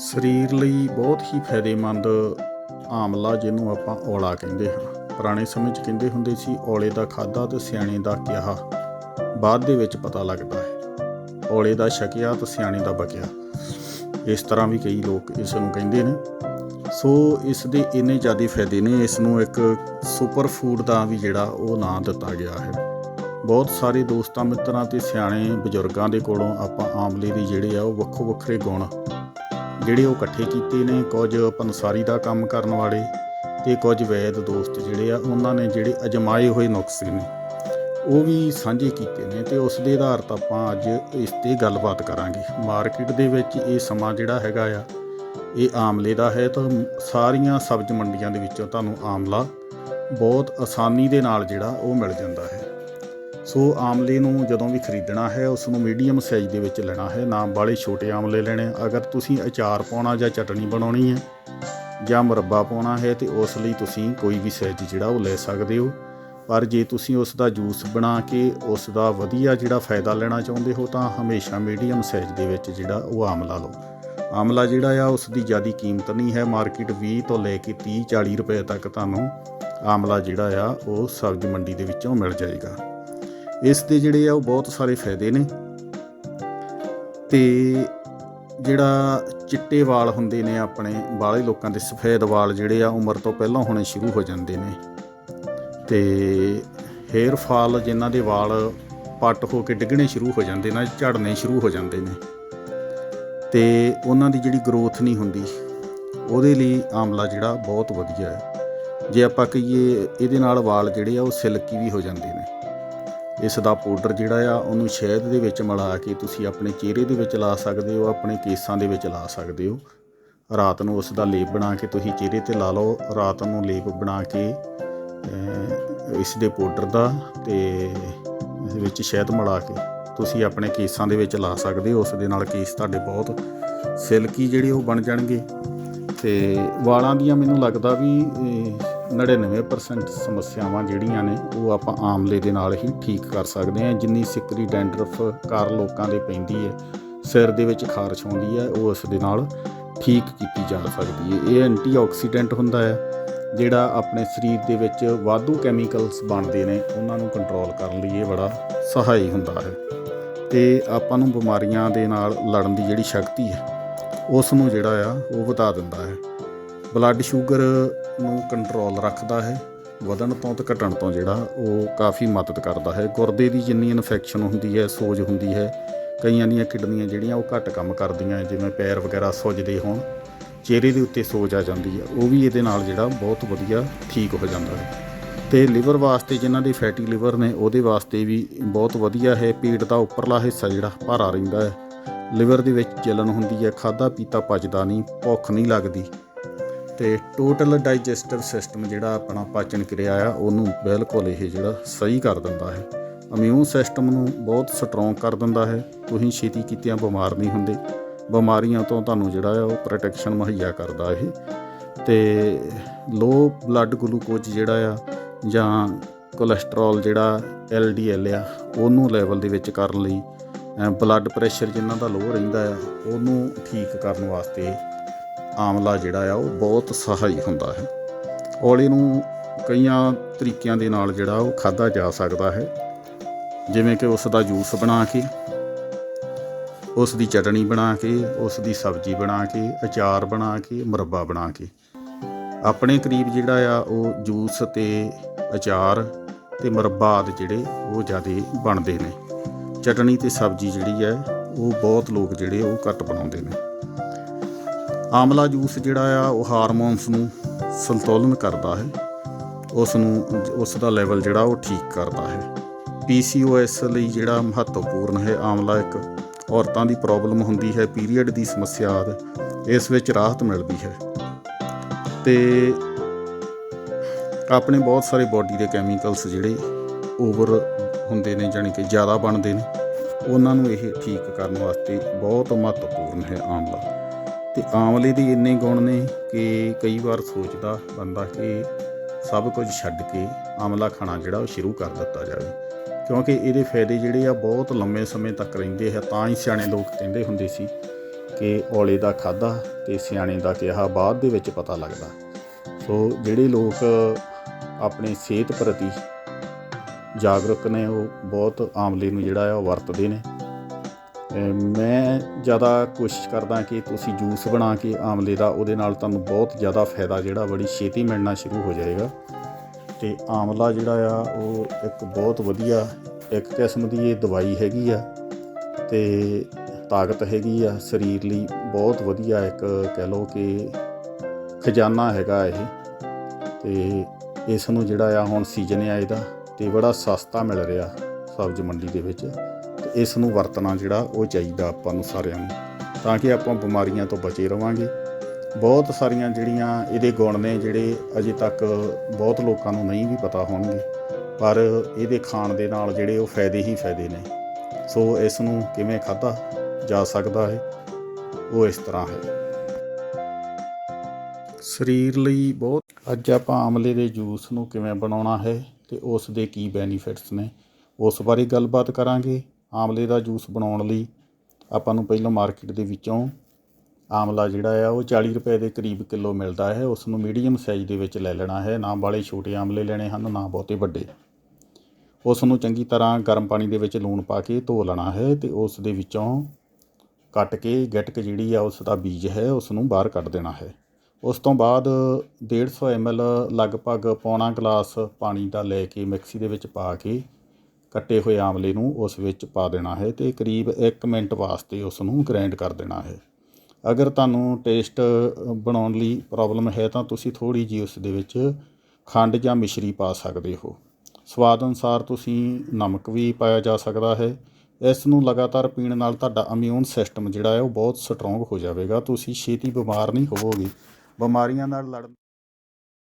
ਸਰੀਰ ਲਈ ਬਹੁਤ ਹੀ ਫਾਇਦੇਮੰਦ ਆਮਲਾ ਜਿਹਨੂੰ ਆਪਾਂ ਔਲਾ ਕਹਿੰਦੇ ਹਾਂ। ਪੁਰਾਣੇ ਸਮੇਂ 'ਚ ਕਹਿੰਦੇ ਹੁੰਦੇ ਸੀ, ਔਲੇ ਦਾ ਖਾਦਾ ਤੇ ਸਿਆਣੇ ਦਾ ਕਿਹਾ। ਬਾਅਦ ਦੇ ਵਿੱਚ ਪਤਾ ਲੱਗਦਾ ਹੈ, ਔਲੇ ਦਾ ਛਕਿਆ ਤੇ ਸਿਆਣੇ ਦਾ ਬਕਿਆ। ਇਸ ਤਰ੍ਹਾਂ ਵੀ ਕਈ ਲੋਕ ਇਸ ਨੂੰ ਕਹਿੰਦੇ ਨੇ। ਸੋ ਇਸ ਦੇ ਇੰਨੇ ਜ਼ਿਆਦਾ ਫਾਇਦੇ ਨੇ, ਇਸ ਨੂੰ ਇੱਕ ਸੁਪਰ ਫੂਡ ਦਾ ਵੀ ਜਿਹੜਾ ਉਹ ਨਾਂ ਦਿੱਤਾ ਗਿਆ ਹੈ। ਬਹੁਤ ਸਾਰੇ ਦੋਸਤਾਂ ਮਿੱਤਰਾਂ ਤੇ ਸਿਆਣੇ ਬਜ਼ੁਰਗਾਂ ਦੇ ਕੋਲੋਂ ਆਪਾਂ ਆਮਲੇ ਦੇ ਜਿਹੜੇ ਆ ਉਹ ਵੱਖੋ ਵੱਖਰੇ ਗੁਣ ਜਿਹੜੇ ਉਹ ਇਕੱਠੇ ਕੀਤੇ ਨੇ, ਕੁਝ ਪੰਸਾਰੀ ਦਾ ਕੰਮ ਕਰਨ ਵਾਲੇ ਤੇ ਕੁਝ ਵੈਦ ਦੋਸਤ ਜਿਹੜੇ ਆ, ਉਹਨਾਂ ਨੇ ਜਿਹੜੇ ਅਜਮਾਏ ਹੋਏ ਨੁਕਸੇ ਨੇ, ਉਹ ਵੀ ਸਾਂਝੇ ਕੀਤੇ ਨੇ ਤੇ ਉਸ ਦੇ ਆਧਾਰ ਤੇ ਆਪਾਂ ਅੱਜ ਇਸ ਤੇ ਗੱਲਬਾਤ ਕਰਾਂਗੇ। ਮਾਰਕੀਟ ਦੇ ਵਿੱਚ ਇਹ ਸਮਾਂ ਜਿਹੜਾ ਹੈਗਾ ਆ, ਇਹ ਆਮਲੇ ਦਾ ਹੈ ਤਾਂ ਸਾਰੀਆਂ ਸਬਜ਼ ਮੰਡੀਆਂ ਦੇ ਵਿੱਚੋਂ ਤੁਹਾਨੂੰ ਆਮਲਾ ਬਹੁਤ ਆਸਾਨੀ ਦੇ ਨਾਲ ਜਿਹੜਾ ਉਹ ਮਿਲ ਜਾਂਦਾ ਹੈ। ਸੋ ਆਮਲੇ ਨੂੰ ਜਦੋਂ ਵੀ ਖਰੀਦਣਾ ਹੈ ਉਸ ਨੂੰ ਮੀਡੀਅਮ ਸਾਈਜ਼ ਦੇ ਵਿੱਚ ਲੈਣਾ ਹੈ। ਨਾ ਬਾਲੇ ਛੋਟੇ ਆਮਲੇ ਲੈਣੇ। ਅਗਰ ਤੁਸੀਂ ਅਚਾਰ ਪਾਉਣਾ ਜਾਂ ਚਟਣੀ ਬਣਾਉਣੀ ਹੈ ਜਾਂ ਮੁਰੱਬਾ ਪਾਉਣਾ ਹੈ ਤੇ ਉਸ ਲਈ ਤੁਸੀਂ ਕੋਈ ਵੀ ਸਾਈਜ਼ ਜਿਹੜਾ ਉਹ ਲੈ ਸਕਦੇ ਹੋ। ਪਰ ਜੇ ਤੁਸੀਂ ਉਸ ਦਾ ਜੂਸ ਬਣਾ ਕੇ ਉਸ ਦਾ ਵਧੀਆ ਜਿਹੜਾ ਫਾਇਦਾ ਲੈਣਾ ਚਾਹੁੰਦੇ ਹੋ, ਤਾਂ ਹਮੇਸ਼ਾ ਮੀਡੀਅਮ ਸਾਈਜ਼ ਦੇ ਵਿੱਚ ਜਿਹੜਾ ਉਹ ਆਮਲਾ ਲਓ। ਆਮਲਾ ਜਿਹੜਾ ਆ ਉਸ ਦੀ ਜ਼ਿਆਦੀ ਕੀਮਤ ਨਹੀਂ ਹੈ। ਮਾਰਕੀਟ 20 ਤੋਂ ਲੈ ਕੇ 30 40 ਰੁਪਏ ਤੱਕ ਤੁਹਾਨੂੰ ਆਮਲਾ ਜਿਹੜਾ ਆ, ਉਹ ਸਬਜ਼ੀ ਮੰਡੀ ਦੇ ਵਿੱਚੋਂ ਮਿਲ ਜਾਏਗਾ। ਇਸ ਦੇ ਜਿਹੜੇ ਆ ਉਹ ਬਹੁਤ ਸਾਰੇ ਫਾਇਦੇ ਨੇ। ਤੇ ਜਿਹੜਾ ਚਿੱਟੇ ਵਾਲ ਹੁੰਦੇ ਨੇ ਆਪਣੇ ਬਾਹਲੇ ਲੋਕਾਂ ਦੇ ਸਫੈਦ ਵਾਲ ਜਿਹੜੇ ਆ ਉਮਰ ਤੋਂ ਪਹਿਲਾਂ ਹੋਣੇ ਸ਼ੁਰੂ ਹੋ ਜਾਂਦੇ ਨੇ। ਤੇ ਹੇਅਰ ਫਾਲ ਜਿਨ੍ਹਾਂ ਦੇ ਵਾਲ ਪੱਟ ਹੋ ਕੇ ਡਿੱਗਣੇ ਸ਼ੁਰੂ ਹੋ ਜਾਂਦੇ ਨੇ, ਝੜਨੇ ਸ਼ੁਰੂ ਹੋ ਜਾਂਦੇ ਨੇ। ਤੇ ਉਹਨਾਂ ਦੀ ਜਿਹੜੀ ਗਰੋਥ ਨਹੀਂ ਹੁੰਦੀ, ਉਹਦੇ ਲਈ ਆਮਲਾ ਜਿਹੜਾ ਬਹੁਤ ਵਧੀਆ ਹੈ। ਜੇ ਆਪਾਂ ਕਹੀਏ ਇਹਦੇ ਨਾਲ ਵਾਲ ਜਿਹੜੇ ਆ ਉਹ ਸਿਲਕੀ ਵੀ ਹੋ ਜਾਂਦੇ ਨੇ। ਇਸ ਦਾ ਪਾਊਡਰ ਜਿਹੜਾ ਆ, ਉਹਨੂੰ ਸ਼ਹਿਦ ਦੇ ਵਿੱਚ ਮਿਲਾ ਕੇ ਤੁਸੀਂ ਆਪਣੇ ਚਿਹਰੇ ਦੇ ਵਿੱਚ ਲਾ ਸਕਦੇ ਹੋ, ਆਪਣੇ ਕੇਸਾਂ ਦੇ ਵਿੱਚ ਲਾ ਸਕਦੇ ਹੋ। ਰਾਤ ਨੂੰ ਉਸ ਦਾ ਲੇਪ ਬਣਾ ਕੇ ਤੁਸੀਂ ਚਿਹਰੇ ਤੇ ਲਾ ਲਓ। ਰਾਤ ਨੂੰ ਲੇਪ ਬਣਾ ਕੇ ਇਸ ਦੇ ਪਾਊਡਰ ਦਾ ਤੇ ਇਸ ਵਿੱਚ ਸ਼ਹਿਦ ਮਿਲਾ ਕੇ ਤੁਸੀਂ ਆਪਣੇ ਕੇਸਾਂ ਦੇ ਵਿੱਚ ਲਾ ਸਕਦੇ ਹੋ। ਉਸ ਦੇ ਨਾਲ ਕੇਸ ਤੁਹਾਡੇ ਬਹੁਤ ਸਿਲਕੀ ਜਿਹੜੇ ਉਹ ਬਣ ਜਾਣਗੇ। ਤੇ ਵਾਲਾਂ ਦੀਆਂ ਮੈਨੂੰ ਲੱਗਦਾ ਵੀ 99% ਸਮੱਸਿਆਵਾਂ ਜਿਹੜੀਆਂ ਨੇ, ਉਹ ਆਪਾਂ ਆਮਲੇ ਦੇ ਨਾਲ ਹੀ ਠੀਕ ਕਰ ਸਕਦੇ ਹਾਂ। ਜਿੰਨੀ ਸਿੱਕਰੀ ਡੈਂਡਰਫ ਕਾਰ ਲੋਕਾਂ ਦੇ ਪੈਂਦੀ ਹੈ, ਸਿਰ ਦੇ ਵਿੱਚ ਖਾਰਸ਼ ਆਉਂਦੀ ਹੈ, ਉਹ ਉਸ ਦੇ ਨਾਲ ਠੀਕ ਕੀਤੀ ਜਾ ਸਕਦੀ ਹੈ। ਇਹ ਐਂਟੀਆਕਸੀਡੈਂਟ ਹੁੰਦਾ ਹੈ, ਜਿਹੜਾ ਆਪਣੇ ਸਰੀਰ ਦੇ ਵਿੱਚ ਵਾਧੂ ਕੈਮੀਕਲਸ ਬਣਦੇ ਨੇ, ਉਹਨਾਂ ਨੂੰ ਕੰਟਰੋਲ ਕਰਨ ਲਈ ਇਹ ਬੜਾ ਸਹਾਈ ਹੁੰਦਾ ਹੈ। ਤੇ ਆਪਾਂ ਨੂੰ ਬਿਮਾਰੀਆਂ ਦੇ ਨਾਲ ਲੜਨ ਦੀ ਜਿਹੜੀ ਸ਼ਕਤੀ ਹੈ, ਉਸ ਨੂੰ ਜਿਹੜਾ ਆ, ਉਹ ਵਧਾ ਦਿੰਦਾ ਹੈ। ਬਲੱਡ ਸ਼ੂਗਰ ਨੂੰ ਕੰਟਰੋਲ ਰੱਖਦਾ ਹੈ, ਵਧਣ ਤੋਂ ਤੇ ਘਟਣ ਤੋਂ ਜਿਹੜਾ ਉਹ ਕਾਫੀ ਮਦਦ ਕਰਦਾ ਹੈ। ਗੁਰਦੇ ਦੀ ਜਿੰਨੀ ਇਨਫੈਕਸ਼ਨ ਹੁੰਦੀ ਹੈ, ਸੋਜ ਹੁੰਦੀ ਹੈ, ਕਈਆਂ ਦੀਆਂ ਕਿਡਨੀਆਂ ਜਿਹੜੀਆਂ ਉਹ ਘੱਟ ਕੰਮ ਕਰਦੀਆਂ ਜਿਵੇਂ ਪੈਰ ਵਗੈਰਾ ਸੁੱਜਦੇ ਹੋਣ, ਚਿਹਰੇ ਦੇ ਉੱਤੇ ਸੋਜ ਆ ਜਾਂਦੀ ਹੈ, ਉਹ ਵੀ ਇਹਦੇ ਨਾਲ ਜਿਹੜਾ ਬਹੁਤ ਵਧੀਆ ਠੀਕ ਹੋ ਜਾਂਦਾ ਹੈ। ਤੇ ਲਿਵਰ ਵਾਸਤੇ ਜਿਨ੍ਹਾਂ ਦੇ ਫੈਟੀ ਲਿਵਰ ਨੇ, ਉਹਦੇ ਵਾਸਤੇ ਵੀ ਬਹੁਤ ਵਧੀਆ ਹੈ। ਪੇਟ ਦਾ ਉੱਪਰਲਾ ਹਿੱਸਾ ਜਿਹੜਾ ਭਾਰਾ ਰਹਿੰਦਾ ਹੈ। ਲਿਵਰ ਦੇ ਵਿੱਚ ਜਲਨ ਹੁੰਦੀ ਹੈ ਖਾਦਾ ਪੀਤਾ ਪਚਦਾ ਨਹੀਂ, ਭੁੱਖ ਨਹੀਂ ਲੱਗਦੀ। ਤੇ ਟੋਟਲ ਡਾਈਜੈਸਟਿਵ ਸਿਸਟਮ ਜਿਹੜਾ ਆਪਣਾ ਪਾਚਨ ਕਿਰਿਆ ਆ, ਉਹਨੂੰ ਬਿਲਕੁਲ ਇਹ ਜਿਹੜਾ ਸਹੀ ਕਰ ਦਿੰਦਾ ਹੈ। ਇਮਿਊਨ ਸਿਸਟਮ ਨੂੰ ਬਹੁਤ ਸਟਰੋਂਗ ਕਰ ਦਿੰਦਾ ਹੈ। ਤੁਸੀਂ ਛੇਤੀ ਕੀਤਿਆਂ ਬਿਮਾਰ ਨਹੀਂ ਹੁੰਦੇ। ਬਿਮਾਰੀਆਂ ਤੋਂ ਤੁਹਾਨੂੰ ਜਿਹੜਾ ਆ, ਉਹ ਪ੍ਰੋਟੈਕਸ਼ਨ ਮੁਹੱਈਆ ਕਰਦਾ ਇਹ। ਤੇ ਲੋ ਬਲੱਡ ਗਲੂਕੋਜ਼ ਜਿਹੜਾ ਆ, ਜਾਂ ਕੋਲੇਸਟ੍ਰੋਲ ਜਿਹੜਾ LDL ਆ, ਉਹਨੂੰ ਲੈਵਲ ਦੇ ਵਿੱਚ ਕਰਨ ਲਈ ਬਲੱਡ ਪ੍ਰੈਸ਼ਰ ਜਿਨ੍ਹਾਂ ਦਾ ਲੋ ਰਹਿੰਦਾ ਆ, ਉਹਨੂੰ ਠੀਕ ਕਰਨ ਵਾਸਤੇ ਆਮਲਾ ਜਿਹੜਾ ਆ, ਉਹ ਬਹੁਤ ਸਹਾਈ ਹੁੰਦਾ ਹੈ। ਔਲੇ ਨੂੰ ਕਈਆਂ ਤਰੀਕਿਆਂ ਦੇ ਨਾਲ ਜਿਹੜਾ, ਉਹ ਖਾਦਾ ਜਾ ਸਕਦਾ ਹੈ। ਜਿਵੇਂ ਕਿ ਉਸ ਦਾ ਜੂਸ ਬਣਾ ਕੇ, ਉਸ ਦੀ ਚਟਣੀ ਬਣਾ ਕੇ, ਉਸ ਦੀ ਸਬਜ਼ੀ ਬਣਾ ਕੇ, ਅਚਾਰ ਬਣਾ ਕੇ, ਮੁਰੱਬਾ ਬਣਾ ਕੇ। ਆਪਣੇ ਕਰੀਬ ਜਿਹੜਾ ਆ, ਉਹ ਜੂਸ ਤੇ ਅਚਾਰ ਤੇ ਮੁਰੱਬਾ ਆਦਿ ਜਿਹੜੇ, ਉਹ ਜ਼ਿਆਦੇ ਬਣਦੇ ਨੇ। ਚਟਣੀ ਤੇ ਸਬਜ਼ੀ ਜਿਹੜੀ ਹੈ, ਉਹ ਬਹੁਤ ਲੋਕ ਜਿਹੜੇ, ਉਹ ਘੱਟ ਬਣਾਉਂਦੇ ਨੇ। ਆਮਲਾ ਜੂਸ ਜਿਹੜਾ ਆ, ਉਹ ਹਾਰਮੋਨਸ ਨੂੰ ਸੰਤੁਲਨ ਕਰਦਾ ਹੈ। ਉਸ ਨੂੰ, ਉਸ ਦਾ ਲੈਵਲ ਜਿਹੜਾ, ਉਹ ਠੀਕ ਕਰਦਾ ਹੈ। PCOS ਲਈ ਜਿਹੜਾ ਮਹੱਤਵਪੂਰਨ ਹੈ, ਆਮਲਾ ਇੱਕ ਔਰਤਾਂ ਦੀ ਪ੍ਰੋਬਲਮ ਹੁੰਦੀ ਹੈ ਪੀਰੀਅਡ ਦੀ ਸਮੱਸਿਆ ਆਦਿ ਇਸ ਵਿੱਚ ਰਾਹਤ ਮਿਲਦੀ ਹੈ। ਤੇ ਆਪਣੇ ਬਹੁਤ ਸਾਰੇ ਬਾਡੀ ਦੇ ਕੈਮੀਕਲਸ ਜਿਹੜੇ ਓਵਰ ਹੁੰਦੇ ਨੇ, ਜਾਣੀ ਕਿ ਜ਼ਿਆਦਾ ਬਣਦੇ ਨੇ, ਉਹਨਾਂ ਨੂੰ ਇਹ ਠੀਕ ਕਰਨ ਵਾਸਤੇ ਬਹੁਤ ਮਹੱਤਵਪੂਰਨ ਹੈ ਆਮਲਾ। ਤੇ ਆਮਲੇ ਦੇ ਇੰਨੇ ਗੁਣ ਨੇ ਕਿ ਕਈ ਵਾਰ ਸੋਚਦਾ ਬੰਦਾ ਕਿ ਸਭ ਕੁਝ ਛੱਡ ਕੇ ਆਮਲਾ ਖਾਣਾ ਜਿਹੜਾ ਉਹ ਸ਼ੁਰੂ ਕਰ ਦਿੱਤਾ ਜਾਵੇ। ਕਿਉਂਕਿ ਇਹਦੇ ਫਾਇਦੇ ਜਿਹੜੇ ਆ ਬਹੁਤ ਲੰਮੇ ਸਮੇਂ ਤੱਕ ਰਹਿੰਦੇ ਆ, ਤਾਂ ਹੀ ਸਿਆਣੇ ਲੋਕ ਕਹਿੰਦੇ ਹੁੰਦੇ ਸੀ ਕਿ ਔਲੇ ਦਾ ਖਾਦਾ ਤੇ ਸਿਆਣੇ ਦਾ ਕਿਹਾ ਬਾਅਦ ਦੇ ਵਿੱਚ ਪਤਾ ਲੱਗਦਾ। ਸੋ ਜਿਹੜੇ ਲੋਕ ਆਪਣੀ ਸਿਹਤ ਪ੍ਰਤੀ ਜਾਗਰੂਕ ਨੇ, ਉਹ ਬਹੁਤ ਆਮਲੇ ਨੂੰ ਜਿਹੜਾ ਆ ਉਹ ਵਰਤਦੇ ਨੇ। ਮੈਂ ਜ਼ਿਆਦਾ ਕੋਸ਼ਿਸ਼ ਕਰਦਾ ਕਿ ਤੁਸੀਂ ਜੂਸ ਬਣਾ ਕੇ ਆਮਲੇ ਦਾ ਉਹਦੇ ਨਾਲ ਤੁਹਾਨੂੰ ਬਹੁਤ ਜ਼ਿਆਦਾ ਫਾਇਦਾ ਜਿਹੜਾ ਬੜੀ ਛੇਤੀ ਮਿਲਣਾ ਸ਼ੁਰੂ ਹੋ ਜਾਏਗਾ। ਤੇ ਆਮਲਾ ਜਿਹੜਾ ਆ, ਉਹ ਇੱਕ ਬਹੁਤ ਵਧੀਆ ਇੱਕ ਕਿਸਮ ਦੀ ਇਹ ਦਵਾਈ ਹੈਗੀ ਆ ਤੇ ਤਾਕਤ ਹੈਗੀ ਆ, ਸਰੀਰ ਲਈ ਬਹੁਤ ਵਧੀਆ ਇੱਕ ਕਹਿ ਲਓ ਕਿ ਖਜ਼ਾਨਾ ਹੈਗਾ ਇਹ। ਤੇ ਇਸ ਨੂੰ ਜਿਹੜਾ ਆ ਹੁਣ ਸੀਜ਼ਨ ਆ ਇਹਦਾ ਤੇ ਬੜਾ ਸਸਤਾ ਮਿਲ ਰਿਹਾ ਸਬਜ਼ ਮੰਡੀ ਦੇ ਵਿੱਚ। ਇਸ ਨੂੰ ਵਰਤਣਾ ਜਿਹੜਾ ਉਹ ਚਾਹੀਦਾ ਆਪਾਂ ਨੂੰ ਸਾਰਿਆਂ ਨੂੰ, ਤਾਂ ਕਿ ਆਪਾਂ ਬਿਮਾਰੀਆਂ ਤੋਂ ਬਚੇ ਰਵਾਂਗੇ। ਬਹੁਤ ਸਾਰੀਆਂ ਜਿਹੜੀਆਂ ਇਹਦੇ ਗੁਣ ਨੇ ਜਿਹੜੇ ਅਜੇ ਤੱਕ ਬਹੁਤ ਲੋਕਾਂ ਨੂੰ ਨਹੀਂ ਵੀ ਪਤਾ ਹੋਣਗੇ, ਪਰ ਇਹਦੇ ਖਾਣ ਦੇ ਨਾਲ ਜਿਹੜੇ ਉਹ ਫਾਇਦੇ ਹੀ ਫਾਇਦੇ ਨੇ। ਸੋ ਇਸ ਨੂੰ ਕਿਵੇਂ ਖਾਧਾ ਜਾ ਸਕਦਾ ਹੈ, ਉਹ ਇਸ ਤਰ੍ਹਾਂ ਹੈ। ਸਰੀਰ ਲਈ ਬਹੁਤ, ਅੱਜ ਆਪਾਂ ਆਮਲੇ ਦੇ ਜੂਸ ਨੂੰ ਕਿਵੇਂ ਬਣਾਉਣਾ ਹੈ ਤੇ ਉਸ ਦੇ ਕੀ ਬੈਨੀਫਿਟਸ ਨੇ, ਉਸ ਬਾਰੇ ਗੱਲਬਾਤ ਕਰਾਂਗੇ। ਆਮਲੇ ਦਾ ਜੂਸ ਬਣਾਉਣ ਲਈ ਆਪਾਂ ਨੂੰ ਪਹਿਲਾਂ ਮਾਰਕੀਟ ਦੇ ਵਿੱਚੋਂ ਆਮਲਾ ਜਿਹੜਾ ਆ, ਉਹ 40 ਰੁਪਏ ਦੇ ਕਰੀਬ ਕਿਲੋ ਮਿਲਦਾ ਹੈ। ਉਸ ਨੂੰ ਮੀਡੀਅਮ ਸਾਈਜ਼ ਦੇ ਵਿੱਚ ਲੈ ਲੈਣਾ ਹੈ। ਨਾ ਬਾਲੇ ਛੋਟੇ ਆਮਲੇ ਲੈਣੇ ਹਨ, ਨਾ ਬਹੁਤੇ ਵੱਡੇ। ਉਸ ਨੂੰ ਚੰਗੀ ਤਰ੍ਹਾਂ ਗਰਮ ਪਾਣੀ ਦੇ ਵਿੱਚ ਲੂਣ ਪਾ ਕੇ ਧੋ ਲੈਣਾ ਹੈ ਤੇ ਉਸ ਦੇ ਵਿੱਚੋਂ ਕੱਟ ਕੇ, ਗਿਟਕ ਜਿਹੜੀ ਆ, ਉਸ ਦਾ ਬੀਜ ਹੈ, ਉਸ ਨੂੰ ਬਾਹਰ ਕੱਢ ਦੇਣਾ ਹੈ। ਉਸ ਤੋਂ ਬਾਅਦ 150 ml ਲਗਭਗ ਪੌਣਾ ਗਲਾਸ ਪਾਣੀ ਦਾ ਲੈ ਕੇ ਮਿਕਸੀ ਦੇ ਵਿੱਚ ਪਾ ਕੇ ਕੱਟੇ ਹੋਏ ਆਮਲੇ ਨੂੰ ਉਸ ਵਿੱਚ ਪਾ ਦੇਣਾ ਹੈ ਤੇ ਕਰੀਬ 1 ਮਿੰਟ ਵਾਸਤੇ ਉਸ ਨੂੰ ਗ੍ਰਾਈਂਡ ਕਰ ਦੇਣਾ ਹੈ। ਅਗਰ ਤੁਹਾਨੂੰ ਟੇਸਟ ਬਣਾਉਣ ਲਈ ਪ੍ਰੋਬਲਮ ਹੈ ਤਾਂ ਤੁਸੀਂ ਥੋੜੀ ਜਿਹੀ ਉਸ ਦੇ ਵਿੱਚ ਖੰਡ ਜਾਂ ਮਿਸ਼ਰੀ ਪਾ ਸਕਦੇ ਹੋ। ਸਵਾਦ ਅਨੁਸਾਰ ਤੁਸੀਂ ਨਮਕ ਵੀ ਪਾਇਆ ਜਾ ਸਕਦਾ ਹੈ। ਇਸ ਨੂੰ ਲਗਾਤਾਰ ਪੀਣ ਨਾਲ ਤੁਹਾਡਾ ਇਮਿਊਨ ਸਿਸਟਮ ਜਿਹੜਾ ਹੈ ਉਹ ਬਹੁਤ ਸਟਰੋਂਗ ਹੋ ਜਾਵੇਗਾ। ਤੁਸੀਂ ਛੇਤੀ ਬਿਮਾਰ ਨਹੀਂ ਹੋਵੋਗੇ। ਬਿਮਾਰੀਆਂ ਨਾਲ ਲੜਨ